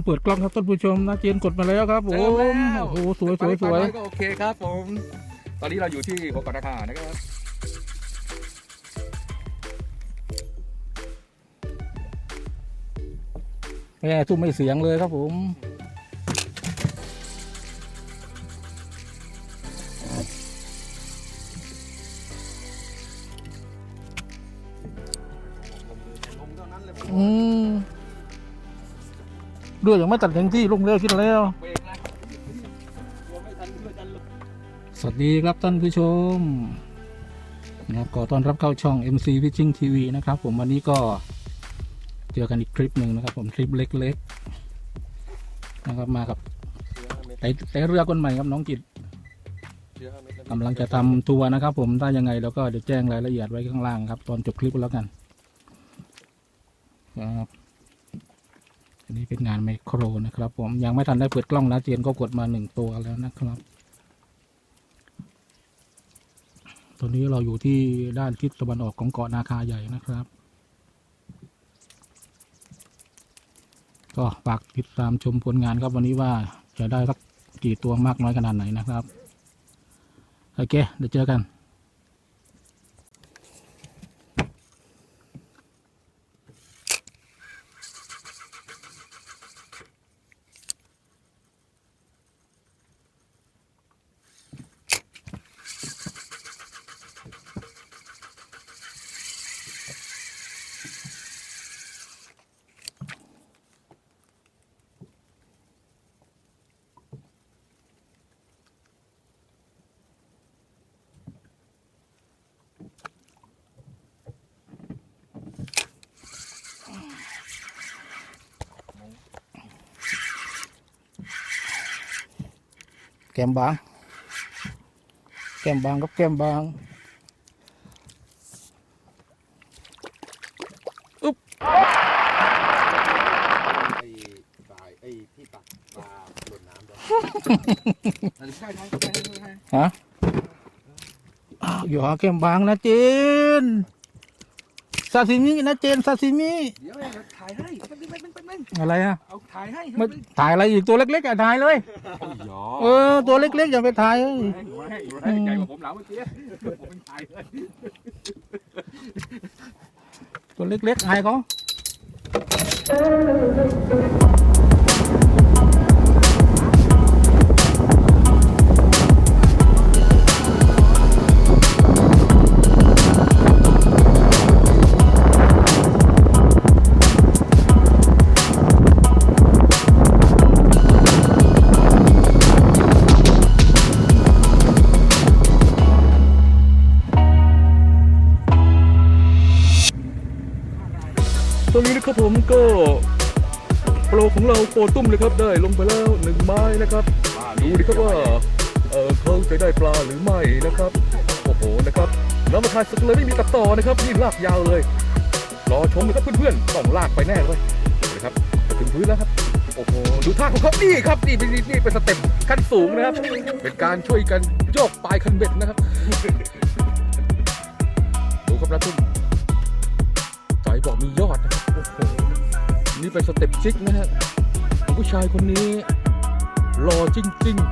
ไม่ทันเปิดกล้องครับท่านผู้ชมนะเจนกดมาแล้วครับผเจอมแล้วโอ้โหสวยสวยสวยก็โอเคครับผม ตอนนี้เราอยู่ที่หัวเกาะนาคานะครับแม่ทุ่มไม่เสียงเลยครับผม ด้วยอย่างไม่ตัดถึงที่ลงเร็วขึ้นแล้ว สวัสดีครับท่านผู้ชมนะครับขอต้อนรับเข้าช่อง MC Fishing TV นะครับ ผมวันนี้ก็เจอกันอีกคลิปหนึ่งนะครับ ผมคลิปเล็กๆนะครับมากับไต่ไต่เรือคนใหม่ครับน้องกิตกำลังจะทำทัวร์นะครับ ผมถ้ายังไงเราก็เดี๋ยวแจ้งรายละเอียดไว้ข้างล่างครับ ตอนจบคลิปแล้วกันครับ อันนี้เป็นงานไมโครนะครับผมยังไม่ทันได้เปิดกล้องนะเจนก็กดมาหนึ่งตัวแล้วนะครับ ตอนนี้เราอยู่ที่ด้านทิศตะวันออกของเกาะนาคาใหญ่นะครับ ก็ฝากติดตามชมผลงานครับวันนี้ว่าจะได้สักกี่ตัวมากน้อยขนาดไหนนะครับ โอเค เดี๋ยวเจอกัน ก้มบาง แก้มบางกับแก้มบางไอ้สายไอ้ที่ตักปลาหล่นน้ำด้วยใช่ใช่ใช่ใช่ฮะอ้าวอยู่หาแก้มบางนะเจนซาซิมินะเจนซาซิมิเดี๋ยวเราถ่ายให้แป๊บนึงแป๊บนึงแป๊บนึงอะไรอะเอาถ่ายให้ ไม่ถ่ายอะไรอีกตัวเล็กๆอะถ่ายเลยหยอ เออ ตัวเล็กๆ อย่างเปถ่ายเอ้ยใหญ่กว่าผมเหลาเมื่อกี้ผมเป็นไทยเลยตัวเล็กๆไทยเขา ครับผมก็โปรของเราโปรตุ้มเลยครับได้ลงไปแล้วหนึ่งไม้นะครับดูดิครับว่าเออเขาจะได้ปลาหรือไม่นะครับโอ้โหนะครับน้ำมาทายสักเลยไม่มีตัดต่อนะครับนี่ลากยาวเลยรอชมเลยครับเพื่อนๆต้องลากไปแน่เลยนะครับถึงพื้นแล้วครับโอ้โหดูท่าของเขานี่ครับนี่นี่นี่เป็นสเต็ปขั้นสูงนะครับ เป็นการช่วยกันโยกปลายคันเบ็ดนะครับดูครับนะทุ่ม สายบอกมียอดนะครับโอ้โหนี่เป็นสเต็ปซิกนะฮะของผู้ชายคนนี้หล่อจริงๆ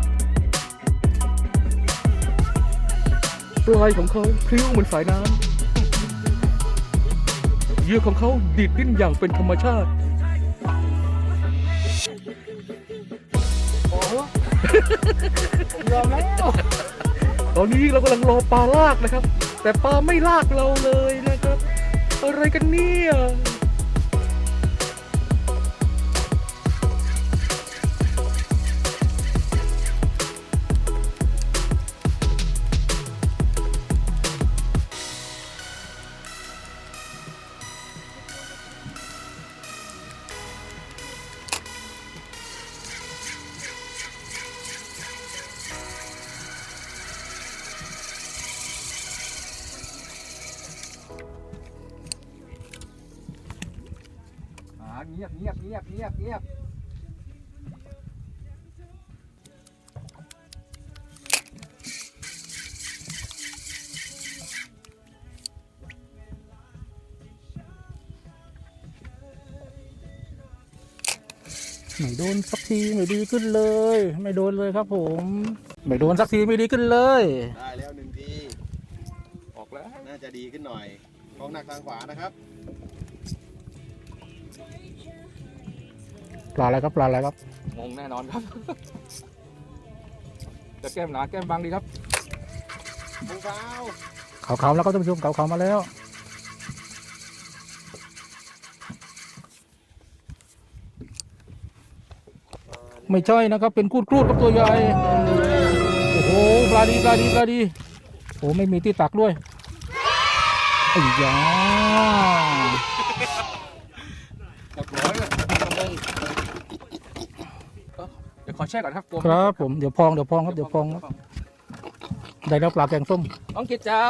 ปลายของเขาพริ้วเหมือนสายน้ำเหยื่อของเขาดีดดิ้นอย่างเป็นธรรมชาติยอมแล้วตอนนี้เรากำลังรอปลาลากนะครับ แต่ปลาไม่ลากเราเลยนะครับ อะไรกันเนี่ย งียบเงียบเงียบเงียบเงียบไม่โดนสักทีไม่ดีขึ้นเลย ไม่โดนเลยครับผมไม่โดนสักทีไม่ดีขึ้นเลย ได้แล้วหนึ่งที ออกแล้ว น่าจะดีขึ้นหน่อยกองหนักทางขวานะครับ ปลาอะไรครับปลาอะไรครับงงแน่นอนครับ จะแก้มหนาแก้มบางดีครับทางเท้าขาวๆแล้วก็ท่านผู้ชมขาวๆมาแล้วไม่ใช่นะครับ เป็นกูดกรูดกับตัวใหญ่ โอ้โห ปลาดี ปลาดี ปลาดี โอ้ไม่มีที่ตักด้วยไอ้ยาหมดร้อยเลยกระมง เดี๋ยวขอแช่ก่อนครับกลัวครับผมเดี๋ยวพองเดี๋ยวพองครับเดี๋ยวพองครับได้แล้วปลาแกงส้มน้องกิจจ๋า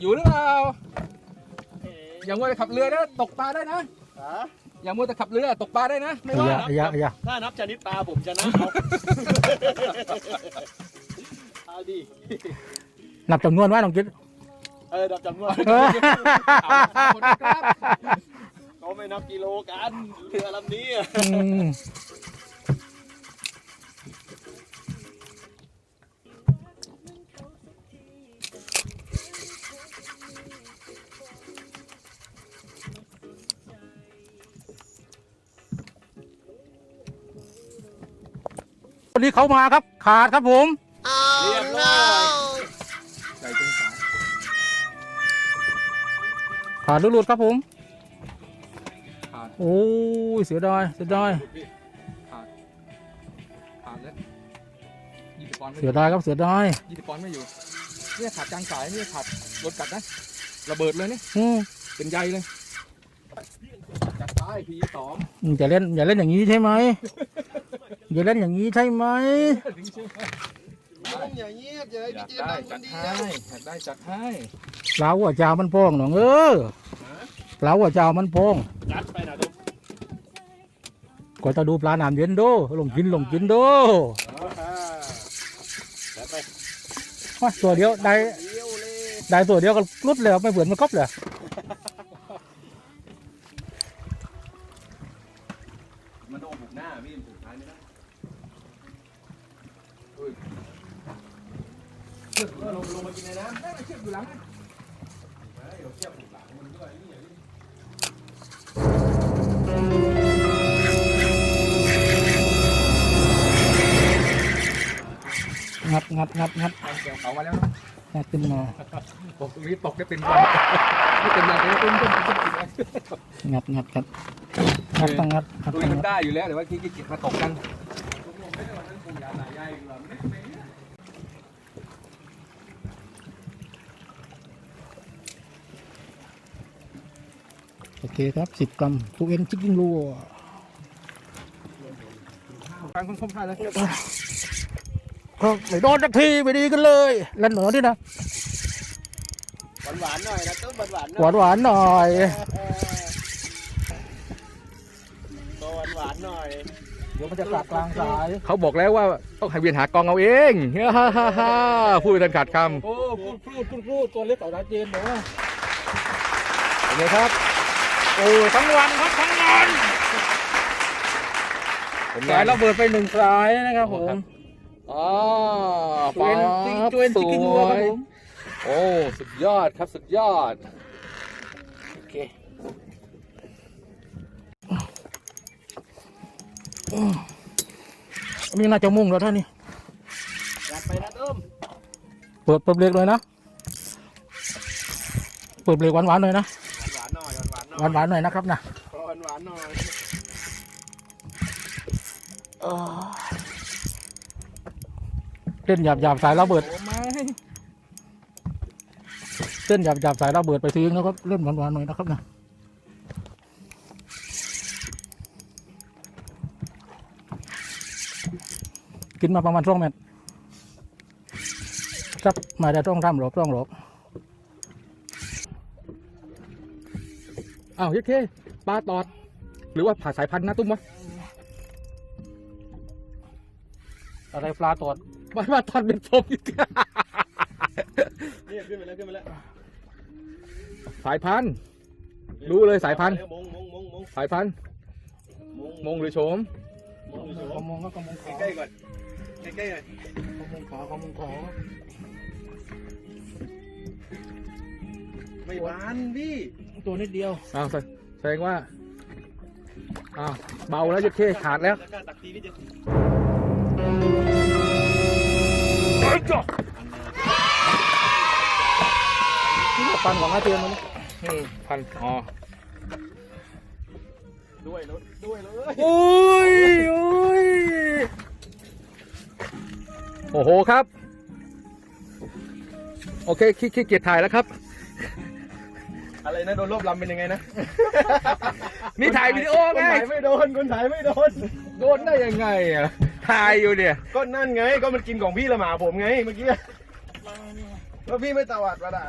อยู่หรือเปล่าอย่ามัวแต่ขับเรือนะตกปลาได้นะฮะอย่ามัวแต่ขับเรือตกปลาได้นะไม่ไอ้ว่ายาไอ้ยาไอ้ยาถ้านับชนิดปลาผมชนะเอาเอาดินับจำนวนไว้ลองคิดเออนับจำนวน เออเอาคนนะครับเขาไม่นับกิโลกันเรือลำนี้อะอืมวันนี้เขามาครับ ขาดครับผม เรียบร้อยใจจงสายขาดหลุดๆครับผมขาด โอ้ยเสียดายเสียดายขาดแล้วยี่สิบปอนด์ไม่อเสียยู่ดายครับเสียดายยี่สิบปอนด์ไม่อยู่เนี่ยขาดกลางสายเนี่ยขาดโดนกัดนะระเบิดเลยนี่อืมเป็นใยเลยจัดไปพีสองอย่าเล่นอย่าเล่นอย่างนี้ใช่ไหมอย่าเล่นอย่างนี้ใช่ไหมไม่ต้องอย่าเงียบอย่าให้อยาพี่กเจได้นั่งคจันดเดีให้ยวอยากได้จัดให้ปลาหัวเจ้ามันโพองหนองเออปลาหัวเจ้ามันโพองจัดไปนะทุ กก็จะดูปลาหนามเย็นโดลงกินลงกินโดจัดไปว่าตัวเดียวได้เดียวเลยได้ตัวเดียวก็รุดเลยไม่เผื่อนมันครบเลยมันโดนบุกหน้าพี่บุกท้ายไม่ได้ลงลงมากินในน้ำได้เชือกอยู่หลังนะเดี๋ยวเทียบบุก งัดงัดงัดงัดแทงแกวเขามาแล้วนะงัดขึ้นมาตกตรงนี้ตกได้เป็นวันไม่เป็นวันเลยเป็นต้นต้นต้นงัดงัดงัดงัดต้องงัดงัดตรงต้องนี้มันงัดได้อยู่แล้วแต่ว่าที่ที่มาตกกันโอเคครับสิบกรัมทุกเอ็นชิคกิ้งรัวฟังคนคมท่าเลยก็ ไม่โดนสักทีไม่ดีกันเลยเล่นหน่อยนี่นะหวานหวานๆหน่อยนะต้นหวานหวานหวานหวานๆหน่อยตัวหวานหวานๆหน่อยเดี๋ยวมันจะกลับกลางสายเขาบอกแล้วว่าต้องให้เวียนหากองเอาเองฮ่าฮ่าฮ่าพูดไปทันขาดคโอ้พูดพูดพูดพูดตัวเล็กต่อดาเจนบอกว่าำเห็นไหมครับโอ้ทั้งวันครับทั้งวันผมสายแล้ระเบิดไปหนึ่งสายนะครับผม อ๋อตัวเอ็นจริงตัวเอ็นชิคกิ้งรัวครับผมโอ้สุดยอดครับสุดยอด โอเคนี่น่าจะมุ่งแล้วท่านนี่จัดไปนะต้มเปิดเปิดเบรกเลยนะเปิดเบรกหวานหวานๆหน่อยนะหวานหวานๆหน่อยหวานหวานๆหน่หวานหวานๆหน่อยนะครับนะหวานหวานๆหน่อย เต้นหยาบหยาบๆสายระเบิดโอ้ไม่เต้นหยาบหยาบๆสายระเบิดไปทีนึงนะครับเล่นหวานหวานๆหน่อยนะครับนะกินมาประมาณสองเม็ดสักมาได้ต้องทำหรอกต้องหรอกอ้าวยัดเคปลาตอด หรือว่าผ่าสายพันธุ์นะตุ้มวะอะไรปลาตอด ปลาปลาตอดเป็นผมอีกนี่ขึ้นไปแล้วขึ้นไปแล้วสายพันธุ์ รู้เลยสายพันธุ์ มงมงมงมงสายพันธุ์ มงมงหรือโฉมขอมงก็ขอมงขอใกล้ๆก่อนใกล้ๆหน่อยขอมงขอขอมงขอไม่หวานพี่ตัวนิดเดียวอ้าวแสดงว่าอ้าวเบาแล้วจะเท่ขาดแล้ว แล้วก็ตักทีนิดเดี ยวนี่ปันของอาเจียนมันอืมพันอ๋อด้วยรถด้วยเลยโอ้ยโอ้ยโอ้โหครับ โอเคขี้ขี้เกียจถ่ายแล้วครับ อะไรนะโดนรวบลำเป็นยังไงนะนี่ถ่ายวิดีโอคนไงถ่ายไม่โดนคนถ่ายไม่โดน โดนได้ยังไงอะ ถ่ายอยู่เนี่ย ก็นั่นไง ก็มันกินของพี่ละหมาผมไงเมื่อกี้แล้วพี่ไม่ตวัดมาด่า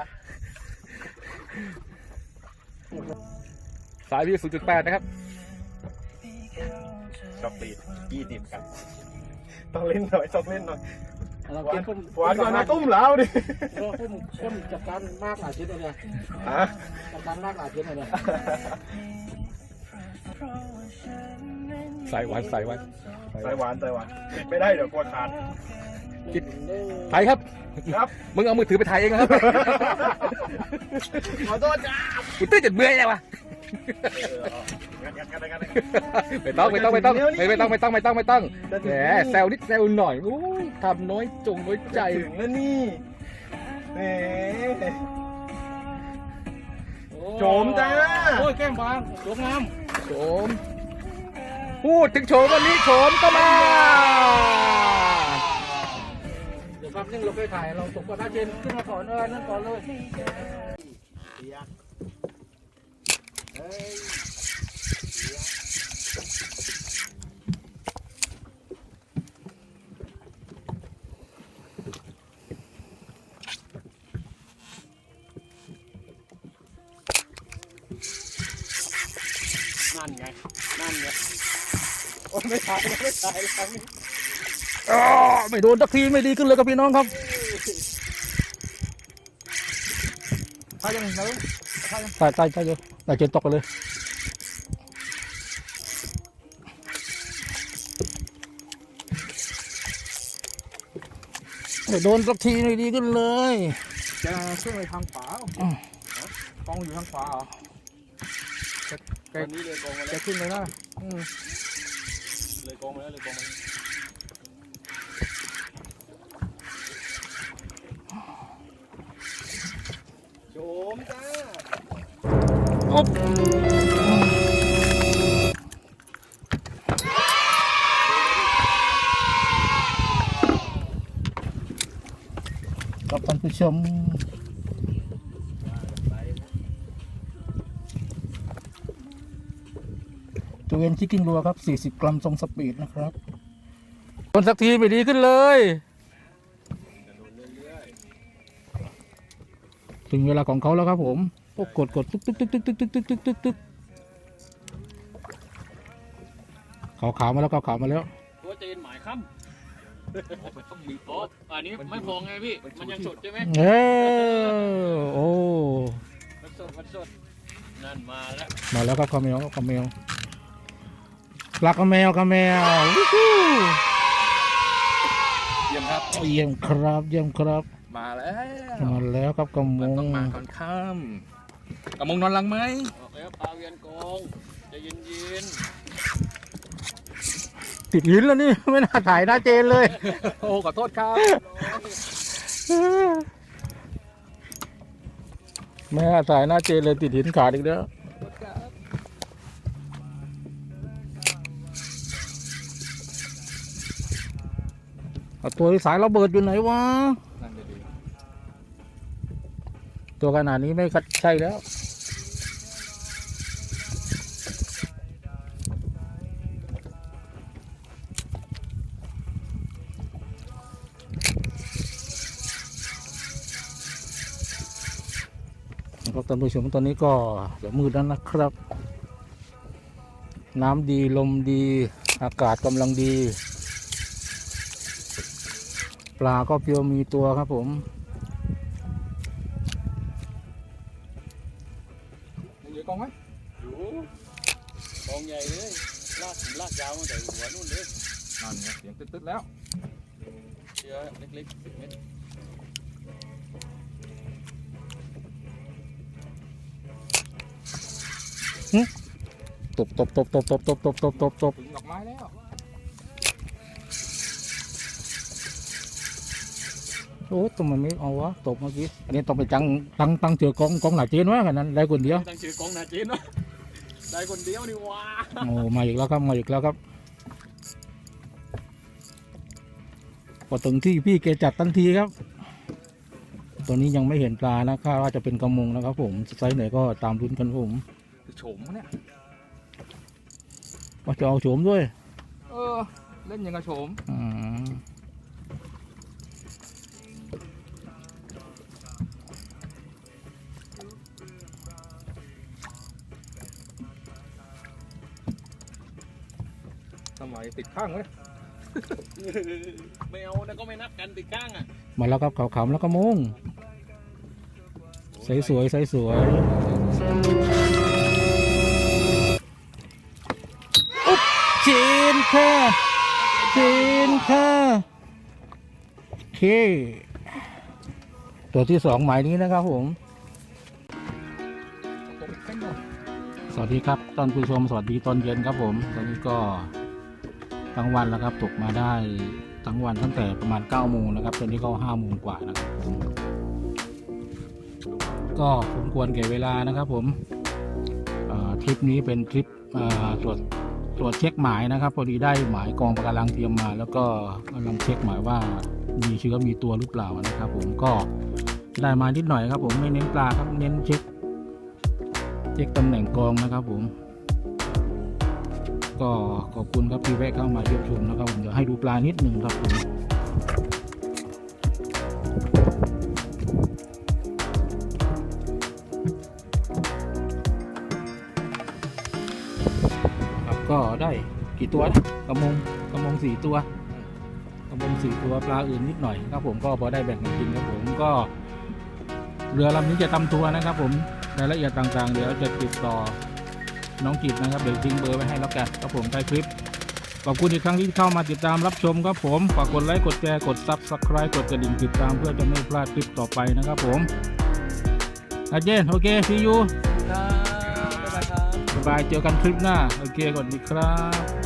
สายพี่0.8 นะครับช็อกปีดยี่สิบกัน ต้องเล่นหน่อยต้องเล่นหน่อยเราหวาเก็นบต้นหวานกว่าน้ำตุ้มแล้วดิเราต้นต้นจัดการมากหลายชิ้นเลยเนี่ยฮะจัดการมากหลายชิ้นเลยเนี่ย สายหวานสายหวานใส่หวานใส่หวานไม่ได้เดี๋ยวกลัวขาดคิดถ่ายครับ ครับ มึงเอามือถือไปถ่ายเองนะครับ ขอโทษจ้ากูตื้อจนเบื่อยังวะงัดงัดงัดงัดไม่ต้องไม่ต้องไม่ต้องเดี๋ยวนี้ไม่ไม่ต้องไม่ต้องไม่ต้องไม่ต้องจะถึแหงมนี่แซวนิดแซวหน่อยโอ้ยทำน้อยจงน้อยใจถึงแล้วนี่แหม โฉมจ้า โอ้ยแก้มบางสวยงามโฉมพูดถึงโฉมวันนี้โฉมก็มา เดี๋ยวครับนี่เราเคยถ่ายเราตกกับอาเจียนขึ้นมาก่อนเออนั่นก่อนเลยนั่นไง นั่นไงโอ้ย ไม่ถ่ายไม่ถ่ายแล้วนี่อ้อไม่โดนสักทีไม่ดีขึ้นเลยครับพี่น้องครับถ่ายยังไงใต้ใต้ใต้เยอะแต่เจนตกกันเลย ไม่โดนสักทีไม่ดีขึ้นเลย จะขึ้นไปทางขวาเหรออืม กองอยู่ทางขวาเหรอตอนนี้เลยกองมาแล้จะวขึ้นเลยนะอืม เลยกองมาแล้วเลยกองมาโฉมจ้าอ๊บกับท่านผู้ชม ตัวเอ็นชิคกิ้งรัวครับ 40 กรัมทรงสปีดนะครับโดนสักทีไม่ดีขึ้นเลยถึงเวลาของเขาแล้วครับผมโอ้กดกดตึกตึกตึกตึกตึกตึกตึกตึกตึกตึกขาวขาวๆมาแล้วขาวขาวๆมาแล้วตัวเจนหมายค่ำต้องมีโอ้อันนี้ไม่พอไงพี่ มันยังสดใช่ไหมเออโอ้มันสดมันสดนั่นมาแล้ว มาแล้วครับคาเมลคาเมล รักคาเมลคาเมลวู้ฮู้เยี่ยมครับ เยี่ยมครับ เยี่ยมครับ มาแล้วมาแล้วครับกำมมันงต้องมาก่อนค่ำกระมงนอนหลังไหมออกแล้วปลาเวียนกองใจะเย็นเย็นติดหินแล้วนี่ไม่น่าถ่ายหน้าเจนเลย โอ้ขอโทษครับ ไม่น่าถ่ายหน้าเจนเลยติดหินขาดอีกแล้ว ตัวสายระเบิดอยู่ไหนวะนนตัวขนาดนี้ไม่ใช่แล้ว ครับท่านผู้ชมตอนนี้ก็เดี๋ยวมืดแล้วนะครับ น้ำดีลมดีอากาศกำลังดี ปลาก็เพียวมีตัวครับผมเหลือกองไหมอยู่กองใหญ่เลยลากตั้งแต่หัวนู่นเลยนั่นไงเสียงตึ๊ดๆแล้วเชือเล็กๆสิบเมตรตบตบตบตบตบตบตบตบตบ โอ้ตัวมันไม่เอาวะตบเมื่อกี้อันนี้ต้องไปจังตั้งตั้งเจอกองกองหนาเจนวะกันนั้นได้คนเดียวตั้งชื่อกองนาจีนวะได้คนเดียวนี่ว้าโอ้มาอีกแล้วครับมาอีกแล้วครับพอถึงที่พี่เกจัดทันทีครับตัวนี้ยังไม่เห็นปลานะคาดว่าจะเป็นกระมงนะครับ ผมไซส์ไหนก็ตามลุ้นกันครับผมโฉมเนี่ยว่าจะเอาโฉมด้วย เออ เล่นยังกระโฉมอืม ติดข้างไว้ไม่เอาแล้วก็ไม่นับกันติดก้างอะมาแล้วครับขาวๆแล้วก็มงใสสวยใสสวยอุ๊บจีนค่ะจีนค่ะโอเคตัวที่สองหมายนี้นะครับผม สวัสดีครับตอนผู้ชมสวัสดีตอนเย็นครับผม ตอนนี้ก็ ทั้งวันแล้วครับตกมาได้ทั้งวันตั้งแต่ประมาณ9ก้าโมงนะครับตอนนี้ก็ห้าโมงกว่านะครับผมก็สมควรแก่เวลานะครับผมทริปนี้เป็นทริปตรวจตรวจเช็คหมายนะครับพอดีได้หมายกองประการังเตรียมมา แล้วก็กำลังเช็คหมายว่ามีเชื้อมีตัวหรือเปล่านะครับ ผมก็ได้มานิดหน่อยครับ ผมไม่เน้นปลาครับเน้นเช็คเช็คตำแหน่งกองนะครับ ผม ก็ขอบคุณครับที่แวะเข้ามาเยี่ยมชมนะครับผมเดี๋ยวให้ดูปลานิดหนึ่งครับผมครับก็ได้กี่ตัวนะกระมงกระมงสี่ตัวกระมงสี่ตัวปลาอื่นนิดหน่อยครับผมก็พอได้แบ่งกันกินครับผมก็ เรือลำนี้จะทำทัวร์นะครับผมรายละเอียดต่างๆ เดี๋ยวจะติดต่อ น้องจิตนะครับ เดี๋ยวทิ้งเบอร์ไว้ให้แล้วกันครับผมใต้คลิป ขอบคุณอีกครั้งที่เข้ามาติดตามรับชมครับผม ฝากกดไลค์ กดแชร์ กดซับสไคร b e กดกระดิ่งติดตามเพื่อจะไม่พลาดคลิปต่อไปนะครับผมอาเจนโอเคซียูครับบ๊ายบายครับ บ๊ายบายเจอกันคลิปหน้า โอเคสวัสดีครับ